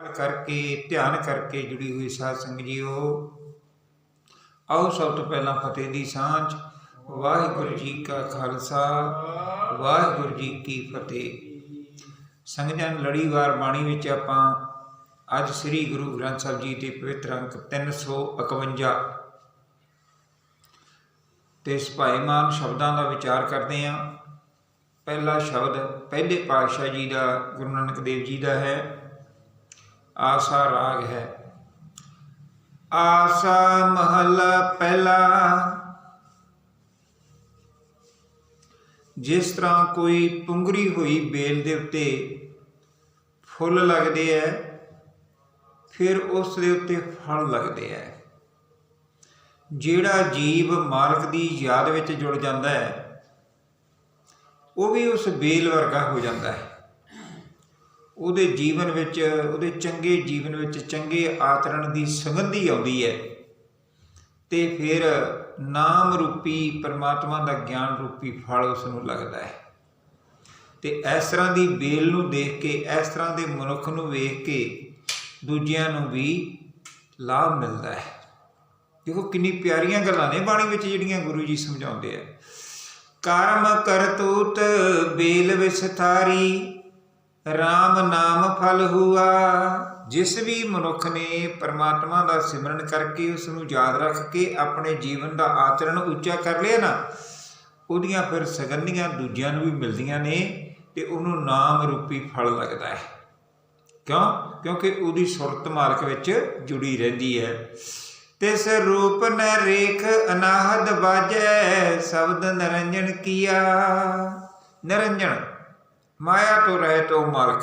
ਕਰਕੇ, ਧਿਆਨ ਕਰਕੇ ਜੁੜੀ ਹੋਈ ਸਾਧ ਸੰਗਤ ਜੀਓ, ਆਓ ਸਭ ਤੋਂ ਪਹਿਲਾਂ ਫਤਿਹ ਦੀ ਸਾਂਝ। ਵਾਹਿਗੁਰੂ ਜੀ ਕਾ ਖਾਲਸਾ, ਵਾਹਿਗੁਰੂ ਜੀ ਕੀ ਫਤਿਹ। ਸੰਗਤਾਂ ਲੜੀਵਾਰ ਬਾਣੀ ਵਿੱਚ ਆਪਾਂ ਅੱਜ ਸ੍ਰੀ ਗੁਰੂ ਗ੍ਰੰਥ ਸਾਹਿਬ ਜੀ ਦੇ ਪਵਿੱਤਰ ਅੰਕ 351 ਤੇ ਸੁਭਾਏਮਾਨ ਸ਼ਬਦਾਂ ਦਾ ਵਿਚਾਰ ਕਰਦੇ ਹਾਂ। ਪਹਿਲਾ ਸ਼ਬਦ, ਪਹਿਲੇ ਪਾਤਸ਼ਾਹ ਜੀ ਦਾ, ਗੁਰੂ ਨਾਨਕ ਦੇਵ ਜੀ ਦਾ ਹੈ। ਆਸਾ ਰਾਗ ਹੈ। ਆਸਾ ਮਹਲਾ ਪਹਿਲਾ। ਜਿਸ ਤਰ੍ਹਾਂ ਕੋਈ ਪੁੰਗਰੀ ਹੋਈ ਬੇਲ ਦੇ ਉੱਤੇ ਫੁੱਲ ਲੱਗਦੇ ਐ, ਫਿਰ ਉਸ ਦੇ ਉੱਤੇ ਫਲ ਲੱਗਦੇ ਐ। ਜਿਹੜਾ ਜੀਵ ਮਾਲਕ ਦੀ ਯਾਦ ਵਿੱਚ ਜੁੜ ਜਾਂਦਾ ਹੈ ਉਹ ਵੀ ਉਸ ਬੇਲ ਵਰਗਾ ਹੋ ਜਾਂਦਾ ਹੈ ਉਹਦੇ ਜੀਵਨ ਵਿੱਚ, ਉਹਦੇ ਚੰਗੇ ਜੀਵਨ ਵਿੱਚ ਚੰਗੇ ਆਚਰਣ ਦੀ ਸੁਗੰਧੀ ਆਉਂਦੀ ਹੈ। ਤੇ ਫਿਰ ਨਾਮ ਰੂਪੀ ਪਰਮਾਤਮਾ ਦਾ ਗਿਆਨ ਰੂਪੀ ਫਲ ਉਸ ਨੂੰ ਲੱਗਦਾ ਹੈ। ਤੇ ਇਸ ਤਰ੍ਹਾਂ ਦੀ ਬੇਲ ਨੂੰ ਦੇਖ ਕੇ, ਇਸ ਤਰ੍ਹਾਂ ਦੇ ਮਨੁੱਖ ਨੂੰ ਵੇਖ ਕੇ ਦੂਜਿਆਂ ਨੂੰ ਵੀ ਲਾਭ ਮਿਲਦਾ ਹੈ। ਦੇਖੋ ਕਿੰਨੀ ਪਿਆਰੀਆਂ ਗੱਲਾਂ ਨੇ ਬਾਣੀ ਵਿੱਚ ਜਿਹੜੀਆਂ ਗੁਰੂ ਜੀ ਸਮਝਾਉਂਦੇ ਆ। ਕਰਮ ਕਰਤੂਤ ਬੇਲ ਵਿਸਥਾਰੀ RAM ਨਾਮ ਫਲ ਹੁਆ। ਜਿਸ ਵੀ ਮਨੁੱਖ ਨੇ ਪਰਮਾਤਮਾ ਦਾ ਸਿਮਰਨ ਕਰਕੇ ਉਸ ਨੂੰ ਯਾਦ ਰੱਖ ਕੇ ਆਪਣੇ ਜੀਵਨ ਦਾ ਆਚਰਣ ਉੱਚਾ ਕਰ ਲਿਆ ਨਾ, ਉਹਦੀਆਂ ਫਿਰ ਸਗੰਧੀਆਂ ਦੂਜਿਆਂ ਨੂੰ ਵੀ ਮਿਲਦੀਆਂ ਨੇ ਤੇ ਉਹਨੂੰ ਨਾਮ ਰੂਪੀ ਫਲ ਲੱਗਦਾ ਹੈ। ਕਿਉਂ? ਕਿਉਂਕਿ ਉਹਦੀ ਸੁਰਤ ਮਾਲਕ ਵਿੱਚ ਜੁੜੀ ਰਹਿੰਦੀ ਹੈ। ਤਿਸ ਰੂਪ ਨ ਰੇਖ ਅਨਾਹਦ ਬਾਜੈ, ਸ਼ਬਦ ਨਰੰਜਨ ਕੀਆ। ਨਰੰਜਨ ਮਾਇਆ ਤੋਂ ਰਹਿਤ ਉਹ ਮਾਲਕ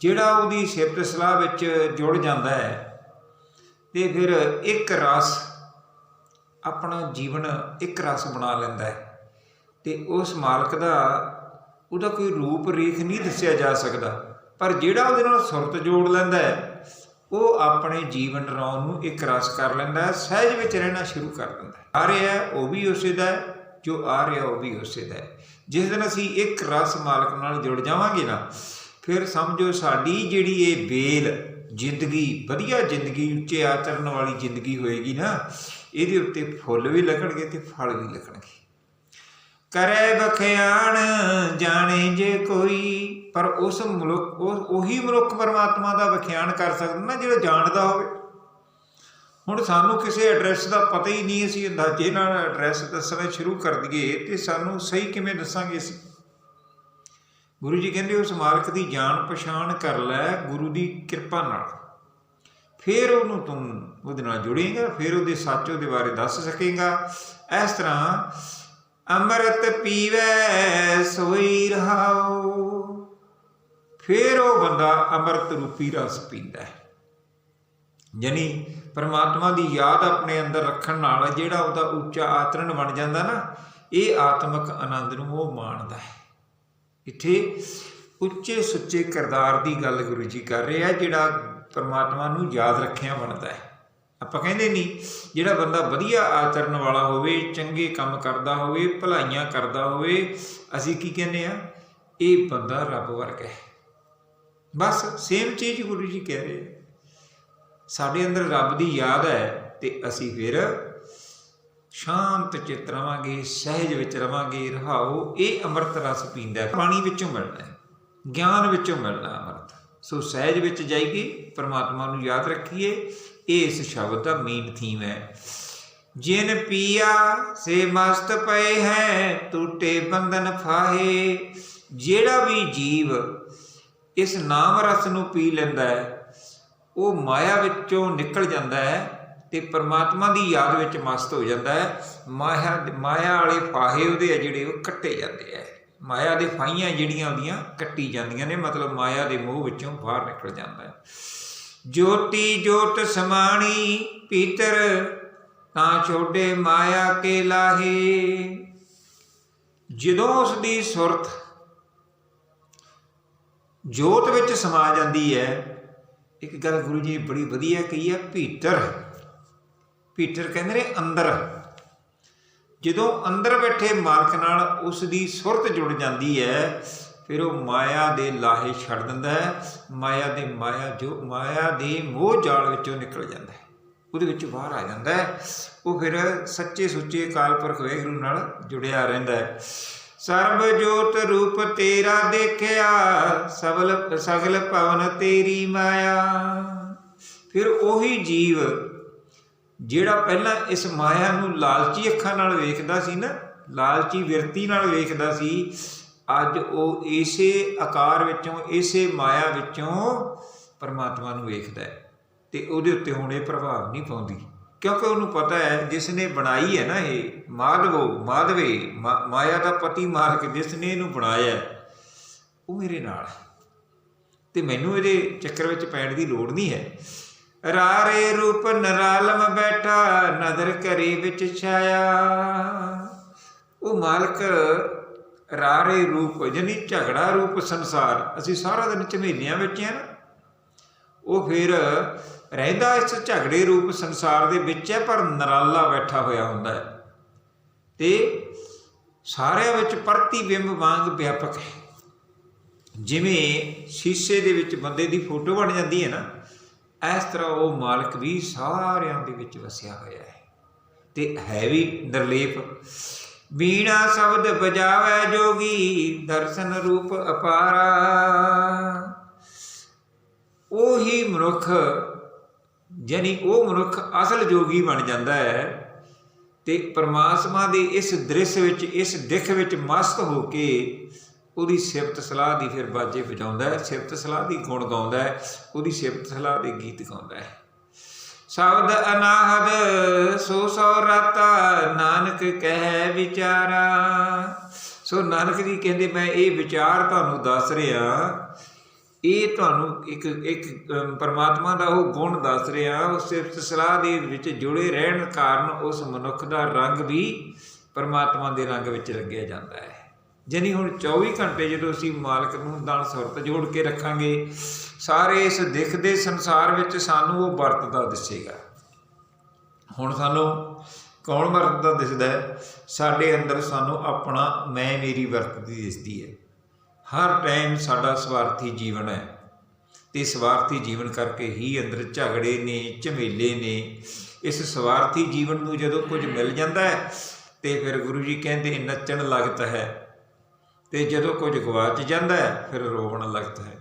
ਜਿਹੜਾ ਉਹਦੀ ਸਿਫਤ ਸਲਾਹ ਵਿੱਚ ਜੁੜ ਜਾਂਦਾ ਹੈ ਤੇ ਫਿਰ ਇੱਕ ਰਸ ਆਪਣਾ ਜੀਵਨ ਇੱਕ ਰਸ ਬਣਾ ਲੈਂਦਾ ਹੈ। ਤੇ ਉਸ ਮਾਲਕ ਦਾ ਉਹਦਾ ਕੋਈ ਰੂਪ ਰੇਖ ਨਹੀਂ ਦੱਸਿਆ ਜਾ ਸਕਦਾ ਪਰ ਜਿਹੜਾ ਉਹਦੇ ਨਾਲ ਸੁਰਤ ਜੋੜ ਲੈਂਦਾ ਹੈ ਉਹ ਆਪਣੇ ਜੀਵਨ ਰੌਣ ਨੂੰ ਇੱਕ ਰਸ ਕਰ ਲੈਂਦਾ ਹੈ ਸਹਿਜ ਵਿੱਚ ਰਹਿਣਾ ਸ਼ੁਰੂ ਕਰ ਦਿੰਦਾ ਹੈ। ਆ ਰਿਹਾ ਉਹ ਵੀ ਉਸੇ ਦਾ ਹੈ, ਜੋ ਆ ਰਿਹਾ ਉਹ ਵੀ ਉਸੇ ਦਾ ਹੈ। ਜਿਸ ਦਿਨ ਅਸੀਂ ਇੱਕ ਰਸ ਮਾਲਕ ਨਾਲ ਜੁੜ ਜਾਵਾਂਗੇ ਨਾ, ਫਿਰ ਸਮਝੋ ਸਾਡੀ ਜਿਹੜੀ ਇਹ ਬੇਲ, ਜ਼ਿੰਦਗੀ, ਵਧੀਆ ਜ਼ਿੰਦਗੀ, ਉੱਚੇ ਆਚਰਨ ਵਾਲੀ ਜ਼ਿੰਦਗੀ ਹੋਏਗੀ ਨਾ, ਇਹਦੇ ਉੱਤੇ ਫੁੱਲ ਵੀ ਲੱਗਣਗੇ ਤੇ ਫਲ ਵੀ ਲੱਗਣਗੇ ਕਰੇ ਬਖਿਆਣ ਜਾਣੇ ਜੇ ਕੋਈ, ਪਰ ਉਸ ਮਨੁੱਖ, ਉਹ ਉਹੀ ਮਨੁੱਖ ਪਰਮਾਤਮਾ ਦਾ ਵਿਖਿਆਨ ਕਰ ਸਕਦਾ ਨਾ ਜਿਹੜਾ ਜਾਣਦਾ ਹੋਵੇ ਹੁਣ ਸਾਨੂੰ ਕਿਸੇ ਐਡਰੈਸ ਦਾ ਪਤਾ ਹੀ ਨਹੀਂ ਅਸੀਂ ਅੰਦਾਜ਼ੇ ਨਾਲ ਐਡਰੈਸ ਦੱਸਣਾ ਸ਼ੁਰੂ ਕਰ ਦਈਏ ਤੇ ਸਾਨੂੰ ਸਹੀ ਕਿਵੇਂ ਦੱਸਾਂਗੇ ਅਸੀਂ? ਗੁਰੂ ਜੀ ਕਹਿੰਦੇ ਉਸ ਮਾਲਕ ਦੀ ਜਾਣ ਪਛਾਣ ਕਰ ਲੈ ਗੁਰੂ ਦੀ ਕਿਰਪਾ ਨਾਲ। ਫਿਰ ਉਹਨੂੰ ਤੂੰ ਉਹਦੇ ਨਾਲ ਜੁੜੇਗਾ, ਫਿਰ ਉਹਦੇ ਸੱਚ ਉਹਦੇ ਬਾਰੇ ਦੱਸ ਸਕੇਗਾ। ਇਸ ਤਰ੍ਹਾਂ ਅੰਮ੍ਰਿਤ ਪੀਵੇ, ਸੋਈ ਰਹਾਓ। ਫਿਰ ਉਹ ਬੰਦਾ ਅੰਮ੍ਰਿਤ ਰੂਪੀ ਰਸ ਪੀਂਦਾ ਹੈ। ਯਾਨੀ ਪਰਮਾਤਮਾ ਦੀ ਯਾਦ ਆਪਣੇ ਅੰਦਰ ਰੱਖਣ ਨਾਲ ਜਿਹੜਾ ਉਹਦਾ ਉੱਚਾ ਆਚਰਣ ਬਣ ਜਾਂਦਾ ਨਾ, ਇਹ ਆਤਮਿਕ ਆਨੰਦ ਨੂੰ ਉਹ ਮਾਣਦਾ ਹੈ। ਇੱਥੇ ਉੱਚੇ ਸੁੱਚੇ ਕਿਰਦਾਰ ਦੀ ਗੱਲ ਗੁਰੂ ਜੀ ਕਰ ਰਹੇ ਆ, ਜਿਹੜਾ ਪਰਮਾਤਮਾ ਨੂੰ ਯਾਦ ਰੱਖਿਆ ਬਣਦਾ ਹੈ। ਆਪਾਂ ਕਹਿੰਦੇ ਨਹੀਂ, ਜਿਹੜਾ ਬੰਦਾ ਵਧੀਆ ਆਚਰਨ ਵਾਲਾ ਹੋਵੇ, ਚੰਗੇ ਕੰਮ ਕਰਦਾ ਹੋਵੇ, ਭਲਾਈਆਂ ਕਰਦਾ ਹੋਵੇ, ਅਸੀਂ ਕੀ ਕਹਿੰਦੇ ਆ? ਇਹ ਬੰਦਾ ਰੱਬ ਵਰਗਾ ਹੈ। ਬਸ ਸੇਮ ਚੀਜ਼ ਗੁਰੂ ਜੀ ਕਹਿ ਰਹੇ ਸਾਡੇ ਅੰਦਰ ਰੱਬ ਦੀ ਯਾਦ ਹੈ ਤੇ ਅਸੀਂ ਫਿਰ ਸ਼ਾਂਤ ਚਿੱਤ ਰਵਾਂਗੇ, ਸਹਿਜ ਵਿੱਚ ਰਵਾਂਗੇ, ਰਹਾਓ, ਇਹ ਅੰਮ੍ਰਿਤ ਰਸ ਪੀਂਦਾ ਪਾਣੀ ਵਿੱਚੋਂ ਮਿਲਣਾ ਹੈ, ਗਿਆਨ ਵਿੱਚੋਂ ਮਿਲਣਾ ਅੰਮ੍ਰਿਤ। ਸੋ ਸਹਿਜ ਵਿੱਚ ਜਾਈਏ, ਪਰਮਾਤਮਾ ਨੂੰ ਯਾਦ ਰੱਖੀਏ, ਇਹ ਇਸ ਸ਼ਬਦ ਦਾ ਮੇਨ ਥੀਮ ਹੈ। ਜਿਨ ਪੀਆ ਸੇ ਮਸਤ ਪਏ ਹੈ, ਟੂਟੇ ਬੰਧਨ ਫਾਹੇ, ਜਿਹੜਾ ਵੀ ਜੀਵ ਇਸ ਨਾਮ ਰਸ ਨੂੰ ਪੀ ਲੈਂਦਾ ਹੈ ਉਹ ਮਾਇਆ ਵਿੱਚੋਂ ਨਿਕਲ ਜਾਂਦਾ ਹੈ ਤੇ ਪਰਮਾਤਮਾ ਦੀ ਯਾਦ ਵਿੱਚ ਮਸਤ ਹੋ ਜਾਂਦਾ ਹੈ। ਮਾਇਆ ਮਾਇਆ ਵਾਲੇ ਫਾਹੇ ਉਹਦੇ ਆ ਜਿਹੜੇ ਉਹ ਕੱਟੇ ਜਾਂਦੇ ਆ। ਮਾਇਆ ਦੇ ਫਾਹੀਆਂ ਜਿਹੜੀਆਂ ਉਹਦੀਆਂ ਕੱਟੀ ਜਾਂਦੀਆਂ ਨੇ, ਮਤਲਬ ਮਾਇਆ ਦੇ ਮੋਹ ਵਿੱਚੋਂ ਬਾਹਰ ਨਿਕਲ ਜਾਂਦਾ ਹੈ। ਜੋਤੀ ਜੋਤ ਸਮਾਣੀ ਪੀਤਰ, ਤਾਂ ਛੋਡੇ ਮਾਇਆ ਕੇ ਲਾਹੇ। ਜਦੋਂ ਉਸ ਦੀ ਸੁਰਤ ਜੋਤ ਵਿੱਚ ਸਮਾ ਜਾਂਦੀ ਹੈ ਇੱਕ ਗੱਲ ਗੁਰੂ ਜੀ ਨੇ ਬੜੀ ਵਧੀਆ ਕਹੀ ਹੈ। ਭੀਟਰ ਭੀਟਰ ਕਹਿੰਦੇ ਨੇ ਅੰਦਰ। ਜਦੋਂ ਅੰਦਰ ਬੈਠੇ ਮਾਲਕ ਨਾਲ ਉਸ ਦੀ ਸੁਰਤ ਜੁੜ ਜਾਂਦੀ ਹੈ, ਫਿਰ ਉਹ ਮਾਇਆ ਦੇ ਲਾਹੇ ਛੱਡ ਦਿੰਦਾ ਹੈ। ਮਾਇਆ ਦੇ ਮਾਇਆ ਜੋ, ਮਾਇਆ ਦੇ ਮੋਹ ਜਾਲ ਵਿੱਚੋਂ ਨਿਕਲ ਜਾਂਦਾ ਹੈ। ਉਹਦੇ ਵਿੱਚ ਬਾਹਰ ਆ ਜਾਂਦਾ ਹੈ। ਉਹ ਫਿਰ ਸੱਚੇ ਸੁੱਚੇ ਅਕਾਲ ਪੁਰਖ ਵਾਹਿਗੁਰੂ ਨਾਲ ਜੁੜਿਆ ਰਹਿੰਦਾ ਹੈ। ਸਰਬ ਜੋਤ ਰੂਪ ਤੇਰਾ ਦੇਖਿਆ, ਸਬਲ ਸਗਲ ਭਵਨ ਤੇਰੀ ਮਾਇਆ। ਫਿਰ ਉਹੀ ਜੀਵ ਜਿਹੜਾ ਪਹਿਲਾਂ ਇਸ ਮਾਇਆ ਨੂੰ ਲਾਲਚੀ ਅੱਖਾਂ ਨਾਲ ਵੇਖਦਾ ਸੀ ਨਾ, ਲਾਲਚੀ ਵਿਰਤੀ ਨਾਲ ਵੇਖਦਾ ਸੀ, ਅੱਜ ਉਹ ਇਸੇ ਆਕਾਰ ਵਿੱਚੋਂ, ਇਸੇ ਮਾਇਆ ਵਿੱਚੋਂ ਪਰਮਾਤਮਾ ਨੂੰ ਵੇਖਦਾ ਹੈ। ਤੇ ਉਹਦੇ ਉੱਤੇ ਹੁਣ ਇਹ ਪ੍ਰਭਾਵ ਨਹੀਂ ਪਾਉਂਦੀ। ਕਿਉਂਕਿ ਉਹਨੂੰ ਪਤਾ ਹੈ ਜਿਸ ਨੇ ਬਣਾਈ ਹੈ ਨਾ ਇਹ ਮਾਧਵੋ, ਮਾਧਵੇ ਮਾਇਆ ਦਾ ਪਤੀ ਮਾਲਕ ਜਿਸ ਨੇ ਇਹਨੂੰ ਬਣਾਇਆ ਉਹ ਮੇਰੇ ਨਾਲ ਤੇ ਮੈਨੂੰ ਇਹਦੇ ਚੱਕਰ ਵਿੱਚ ਪੈਣ ਦੀ ਲੋੜ ਨਹੀਂ ਹੈ। ਰਾਰੇ ਰੂਪ ਨਰਾਲਮ ਬੈਠਾ, ਨਦਰ ਕਰੇ ਵਿੱਚ ਛਾਇਆ। ਉਹ ਮਾਲਕ ਰਾਰੇ ਰੂਪ ਜਨੀ ਝਗੜਾ ਰੂਪ ਸੰਸਾਰ, ਅਸੀਂ ਸਾਰਾ ਦਿਨ ਝਮੇਲਿਆਂ ਵਿੱਚ ਆ ਨਾ। ਉਹ ਫਿਰ ਰਹਿੰਦਾ ਇਸ ਝਗੜੇ ਰੂਪ ਸੰਸਾਰ ਦੇ ਵਿੱਚ ਹੈ, ਪਰ ਨਰਾਲਾ ਬੈਠਾ ਹੋਇਆ ਹੁੰਦਾ ਹੈ। ਤੇ ਸਾਰਿਆਂ ਵਿੱਚ ਪਰਤੀ ਬਿੰਬ ਵਾਂਗ ਵਿਆਪਕ ਹੈ। ਜਿਵੇਂ ਸ਼ੀਸ਼ੇ ਦੇ ਵਿੱਚ ਬੰਦੇ ਦੀ ਫੋਟੋ ਬਣ ਜਾਂਦੀ ਹੈ ਨਾ, ਇਸ ਤਰ੍ਹਾਂ ਉਹ ਮਾਲਕ ਵੀ ਸਾਰਿਆਂ ਦੇ ਵਿੱਚ ਵਸਿਆ ਹੋਇਆ ਹੈ। ਤੇ ਹੈ ਵੀ ਨਿਰਲੇਪ। ਬੀਣਾ ਸ਼ਬਦ ਬਜਾਵੇ ਜੋਗੀ, ਦਰਸ਼ਨ ਰੂਪ ਅਪਾਰਾ। ਉਹੀ ਮਨੁੱਖ ਯਾਨੀ ਉਹ ਮਨੁੱਖ ਅਸਲ ਜੋਗੀ ਬਣ ਜਾਂਦਾ ਹੈ ਤੇ ਪਰਮਾਤਮਾ ਦੇ ਇਸ ਦ੍ਰਿਸ਼ ਵਿੱਚ, ਇਸ ਦਿਖ ਵਿੱਚ ਮਸਤ ਹੋ ਕੇ ਉਹਦੀ ਸਿਫਤ ਸਲਾਹ ਦੀ ਫਿਰ ਬਾਜੇ ਵਜਾਉਂਦਾ ਹੈ, ਸਿਫਤ ਸਲਾਹ ਦੀ ਗੁਣ ਗਾਉਂਦਾ ਹੈ, ਉਹਦੀ ਸਿਫਤ ਸਲਾਹ ਦੇ ਗੀਤ ਗਾਉਂਦਾ ਹੈ। ਸ਼ਬਦ ਅਨਾਹਦ, ਸੋ ਸੋ ਰਤਾ, ਨਾਨਕ ਕਹਿ ਵਿਚਾਰਾ। ਸੋ ਨਾਨਕ ਜੀ ਕਹਿੰਦੇ, ਮੈਂ ਇਹ ਵਿਚਾਰ ਤੁਹਾਨੂੰ ਦੱਸ ਰਿਹਾ ਇਹ ਤੁਹਾਨੂੰ ਇੱਕ ਇੱਕ ਪਰਮਾਤਮਾ ਦਾ ਉਹ ਗੁਣ ਦੱਸ ਰਿਹਾ, ਉਸ ਸਿਫਤ ਸਲਾਹ ਦੇ ਵਿੱਚ ਜੁੜੇ ਰਹਿਣ ਕਾਰਨ ਉਸ ਮਨੁੱਖ ਦਾ ਰੰਗ ਵੀ ਪਰਮਾਤਮਾ ਦੇ ਰੰਗ ਵਿੱਚ ਲੱਗਿਆ ਜਾਂਦਾ ਹੈ। ਜਾਣੀ ਹੁਣ 24 ਘੰਟੇ ਜਦੋਂ ਅਸੀਂ ਮਾਲਕ ਨੂੰ ਦਾਨ ਸੁਰਤ ਜੋੜ ਕੇ ਰੱਖਾਂਗੇ, ਸਾਰੇ ਇਸ ਦਿਖਦੇ ਸੰਸਾਰ ਵਿੱਚ ਸਾਨੂੰ ਉਹ ਵਰਤਦਾ ਦਿਸੇਗਾ। ਹੁਣ ਸਾਨੂੰ ਕੌਣ ਵਰਤਦਾ ਦਿਸਦਾ ਹੈ? ਸਾਡੇ ਅੰਦਰ ਸਾਨੂੰ ਆਪਣਾ ਮੈਂ ਮੇਰੀ ਵਰਤਦੀ ਦਿਸਦੀ ਹੈ। ਹਰ ਟਾਈਮ ਸਾਡਾ ਸਵਾਰਥੀ ਜੀਵਨ ਹੈ ਤੇ ਸਵਾਰਥੀ ਜੀਵਨ ਕਰਕੇ ਹੀ ਅੰਦਰ ਝਗੜੇ ਨੇ, ਝਮੇਲੇ ਨੇ। ਇਸ ਸਵਾਰਥੀ ਜੀਵਨ ਨੂੰ ਜਦੋਂ ਕੁਝ ਮਿਲ ਜਾਂਦਾ ਹੈ ਤੇ ਫਿਰ ਗੁਰੂ ਜੀ ਕਹਿੰਦੇ, ਨੱਚਣ ਲੱਗਦਾ ਹੈ। ਤੇ ਜਦੋਂ ਕੁਝ ਗਵਾਚ ਜਾਂਦਾ ਹੈ, ਫਿਰ ਰੋਵਣ ਲੱਗਦਾ ਹੈ,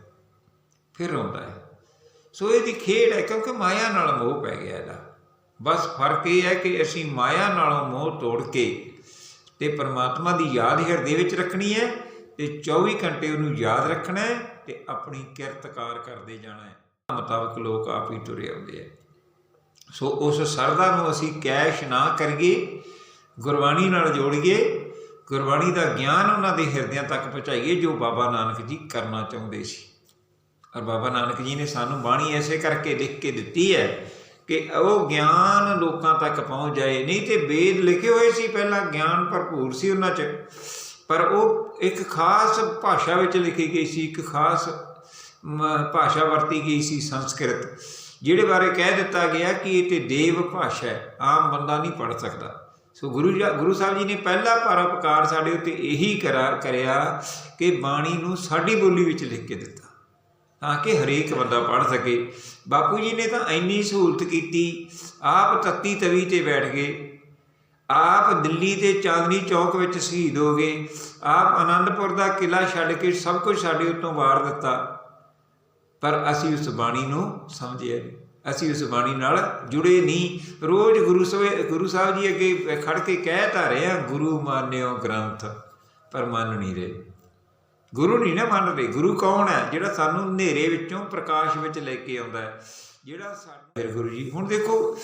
ਫਿਰ ਰੋਂਦਾ ਹੈ। ਸੋ ਇਹਦੀ ਖੇਡ ਹੈ ਕਿਉਂਕਿ ਮਾਇਆ ਨਾਲ ਮੋਹ ਪੈ ਗਿਆ ਇਹਦਾ। ਬਸ ਫ਼ਰਕ ਇਹ ਹੈ ਕਿ ਅਸੀਂ ਮਾਇਆ ਨਾਲੋਂ ਮੋਹ ਤੋੜ ਕੇ ਤੇ ਪਰਮਾਤਮਾ ਦੀ ਯਾਦ ਹਿਰਦੇ ਵਿੱਚ ਰੱਖਣੀ ਹੈ ਤੇ 24 ਘੰਟੇ ਉਹਨੂੰ ਯਾਦ ਰੱਖਣਾ ਹੈ ਤੇ ਆਪਣੀ ਕਿਰਤਕਾਰ ਕਰਦੇ ਜਾਣਾ ਹੈ। ਮੁਤਾਬਕ ਲੋਕ ਆਪ ਹੀ ਤੁਰੇ ਆਉਂਦੇ ਆ। ਸੋ ਉਸ ਸਰਦਾ ਨੂੰ ਅਸੀਂ ਕੈਸ਼ ਨਾ ਕਰੀਏ, ਗੁਰਬਾਣੀ ਨਾਲ ਜੋੜੀਏ, ਗੁਰਬਾਣੀ ਦਾ ਗਿਆਨ ਉਹਨਾਂ ਦੇ ਹਿਰਦਿਆਂ ਤੱਕ ਪਹੁੰਚਾਈਏ ਜੋ ਬਾਬਾ ਨਾਨਕ ਜੀ ਕਰਨਾ ਚਾਹੁੰਦੇ ਸੀ। ਔਰ ਬਾਬਾ ਨਾਨਕ ਜੀ ਨੇ ਸਾਨੂੰ ਬਾਣੀ ਐਸੇ ਕਰਕੇ ਲਿਖ ਕੇ ਦਿੱਤੀ ਹੈ ਕਿ ਉਹ ਗਿਆਨ ਲੋਕਾਂ ਤੱਕ ਪਹੁੰਚ ਜਾਏ, ਨਹੀਂ ਤੇ ਵੇਦ ਲਿਖੇ ਹੋਏ ਸੀ, ਪਹਿਲਾਂ ਗਿਆਨ ਭਰਪੂਰ ਸੀ ਉਹਨਾਂ 'ਚ। ਪਰ ਉਹ ਇੱਕ ਖਾਸ ਭਾਸ਼ਾ ਵਿੱਚ ਲਿਖੀ ਗਈ ਸੀ, ਇੱਕ ਖਾਸ ਭਾਸ਼ਾ ਵਰਤੀ ਗਈ ਸੀ ਸੰਸਕ੍ਰਿਤ, ਜਿਹੜੇ ਬਾਰੇ ਕਹਿ ਦਿੱਤਾ ਗਿਆ ਕਿ ਇਹ ਤੇ ਦੇਵ ਭਾਸ਼ਾ ਹੈ, ਆਮ ਬੰਦਾ ਨਹੀਂ ਪੜ ਸਕਦਾ। ਸੋ ਗੁਰੂ ਜੀ, ਗੁਰੂ ਸਾਹਿਬ ਜੀ ਨੇ ਪਹਿਲਾ ਪਰਉਪਕਾਰ ਸਾਡੇ ਉੱਤੇ ਇਹੀ ਕਰਾ, ਕਰਿਆ ਕਿ ਬਾਣੀ ਨੂੰ ਸਾਡੀ ਬੋਲੀ ਵਿੱਚ ਲਿਖ ਕੇ ਦਿੱਤਾ, ਤਾਂ ਕਿ ਹਰੇਕ ਬੰਦਾ ਪੜ ਸਕੇ। ਬਾਪੂ ਜੀ ਨੇ ਤਾਂ ਇੰਨੀ ਸਹੂਲਤ ਕੀਤੀ, ਆਪ ਤੱਤੀ ਤਵੀ ਤੇ ਬੈਠ ਗਏ ਆਪ ਦਿੱਲੀ ਦੇ ਚਾਂਦਨੀ ਚੌਕ ਵਿੱਚ ਸ਼ਹੀਦ ਹੋ ਗਏ। ਆਪ ਆਨੰਦਪੁਰ ਦਾ ਕਿਲਾ ਛੱਡ ਕੇ ਸਭ ਕੁਝ ਸਾਡੇ ਉੱਤੋਂ ਵਾਰ ਦਿੱਤਾ। ਪਰ ਅਸੀਂ ਉਸ ਬਾਣੀ ਨੂੰ ਸਮਝਿਆ ਅਸੀਂ ਉਸ ਬਾਣੀ ਨਾਲ ਜੁੜੇ ਨਹੀਂ। ਰੋਜ਼ ਗੁਰੂ ਸਾਹਿਬ ਗੁਰੂ ਸਾਹਿਬ ਜੀ ਅੱਗੇ ਖੜ ਕੇ ਕਹਿ ਤਾਂ ਰਹੇ ਆ, ਗੁਰੂ ਮਾਨਿਓ ਗ੍ਰੰਥ। ਪਰ ਮੰਨ ਨਹੀਂ ਰਹੇ। ਗੁਰੂ ਨਹੀਂ ਨਾ ਮੰਨ ਰਹੇ ਗੁਰੂ ਕੌਣ ਹੈ? ਜਿਹੜਾ ਸਾਨੂੰ ਹਨੇਰੇ ਵਿੱਚੋਂ ਪ੍ਰਕਾਸ਼ ਵਿੱਚ ਲੈ ਕੇ ਆਉਂਦਾ ਹੈ। ਜਿਹੜਾ ਸਾਡੇ ਗੁਰੂ ਜੀ, ਹੁਣ ਦੇਖੋ